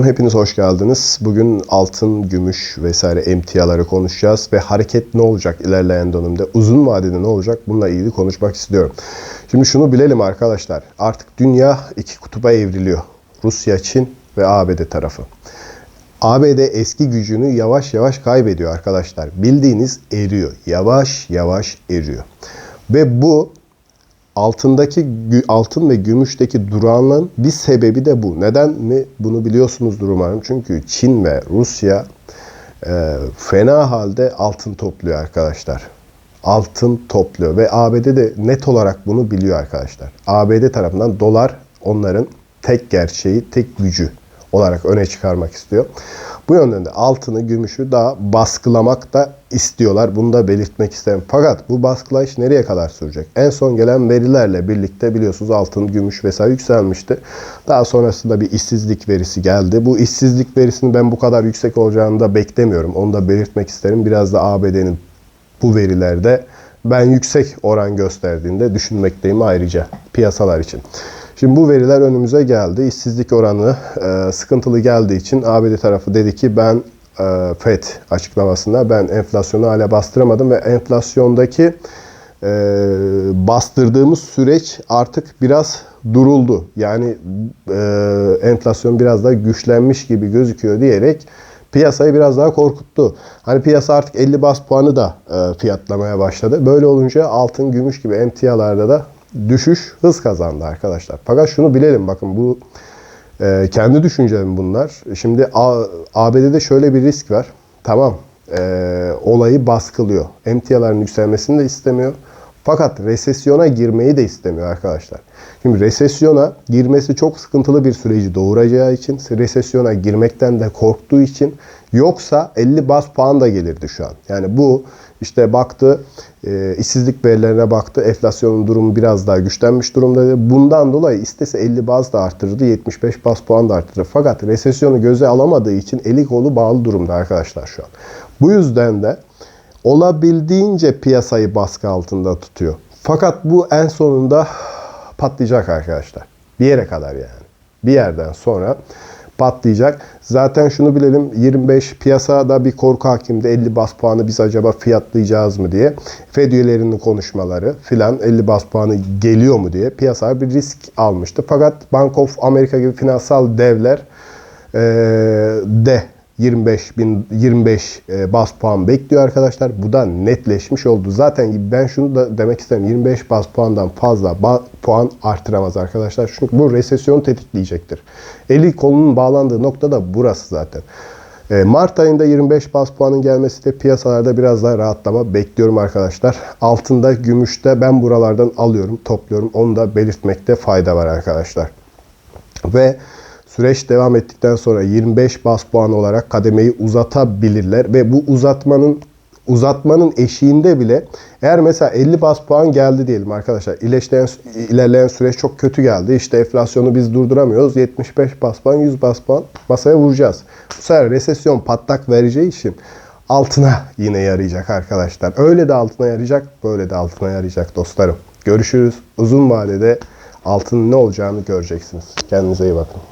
Hepiniz hoş geldiniz. Bugün altın, gümüş vesaire emtiaları konuşacağız ve hareket ne olacak ilerleyen dönemde, uzun vadede ne olacak bununla ilgili konuşmak istiyorum. Şimdi şunu bilelim arkadaşlar. Artık dünya iki kutuba evriliyor. Rusya, Çin ve ABD tarafı. ABD eski gücünü yavaş yavaş kaybediyor arkadaşlar. Bildiğiniz eriyor. Yavaş yavaş eriyor. Ve bu altındaki altın ve gümüşteki durağanlığın bir sebebi de bu. Neden mi? Bunu biliyorsunuzdur umarım. Çünkü Çin ve Rusya e, fena halde altın topluyor arkadaşlar. Altın topluyor ve ABD de net olarak bunu biliyor arkadaşlar. ABD tarafından dolar onların tek gerçeği, tek gücü olarak öne çıkarmak istiyor. Bu yönden de altını, gümüşü daha baskılamak da istiyorlar. Bunu da belirtmek isterim. Fakat bu baskılayış nereye kadar sürecek? En son gelen verilerle birlikte biliyorsunuz altın, gümüş vesaire yükselmişti. Daha sonrasında bir işsizlik verisi geldi. Bu işsizlik verisinin ben bu kadar yüksek olacağını da beklemiyorum. Onu da belirtmek isterim. Biraz da ABD'nin bu verilerde ben yüksek oran gösterdiğinde düşünmekteyim ayrıca piyasalar için. Şimdi bu veriler önümüze geldi. İşsizlik oranı e, sıkıntılı geldiği için ABD tarafı dedi ki ben e, FED açıklamasında ben enflasyonu hala bastıramadım ve enflasyondaki e, bastırdığımız süreç artık biraz duruldu. Yani e, enflasyon biraz daha güçlenmiş gibi gözüküyor diyerek piyasayı biraz daha korkuttu. Hani piyasa artık 50 bas puanı da e, fiyatlamaya başladı. Böyle olunca altın, gümüş gibi emtialarda da düşüş hız kazandı arkadaşlar. Fakat şunu bilelim bakın bu e, kendi düşüncem bunlar. Şimdi A- ABD'de şöyle bir risk var. Tamam e, olayı baskılıyor. Emtiaların yükselmesini de istemiyor. Fakat resesyona girmeyi de istemiyor arkadaşlar. Şimdi resesyona girmesi çok sıkıntılı bir süreci doğuracağı için, resesyona girmekten de korktuğu için yoksa 50 bas puan da gelirdi şu an. Yani bu işte baktı, e, işsizlik verilerine baktı, enflasyonun durumu biraz daha güçlenmiş durumda. Bundan dolayı istese 50 baz da arttırdı, 75 bas puan da arttırdı. Fakat resesyonu göze alamadığı için eli kolu bağlı durumda arkadaşlar şu an. Bu yüzden de olabildiğince piyasayı baskı altında tutuyor. Fakat bu en sonunda patlayacak arkadaşlar. Bir yere kadar yani. Bir yerden sonra patlayacak. Zaten şunu bilelim 25 piyasada bir korku hakimdi 50 bas puanı biz acaba fiyatlayacağız mı diye. Fed üyelerinin konuşmaları filan 50 bas puanı geliyor mu diye piyasa bir risk almıştı. Fakat Bank of America gibi finansal devler eee, de 25 bin 25 e, bas puan bekliyor arkadaşlar. Bu da netleşmiş oldu. Zaten ben şunu da demek isterim. 25 bas puandan fazla ba- puan artıramaz arkadaşlar. Çünkü bu resesyon tetikleyecektir. Eli kolunun bağlandığı nokta da burası zaten. E, Mart ayında 25 bas puanın gelmesi de piyasalarda biraz daha rahatlama bekliyorum arkadaşlar. Altında, gümüşte ben buralardan alıyorum, topluyorum. Onu da belirtmekte fayda var arkadaşlar. Ve süreç devam ettikten sonra 25 bas puan olarak kademeyi uzatabilirler ve bu uzatmanın uzatmanın eşiğinde bile eğer mesela 50 bas puan geldi diyelim arkadaşlar. İleşleyen, ilerleyen süreç çok kötü geldi. İşte enflasyonu biz durduramıyoruz. 75 bas puan, 100 bas puan masaya vuracağız. Bu sefer resesyon patlak vereceği için altına yine yarayacak arkadaşlar. Öyle de altına yarayacak, böyle de altına yarayacak dostlarım. Görüşürüz. Uzun vadede altının ne olacağını göreceksiniz. Kendinize iyi bakın.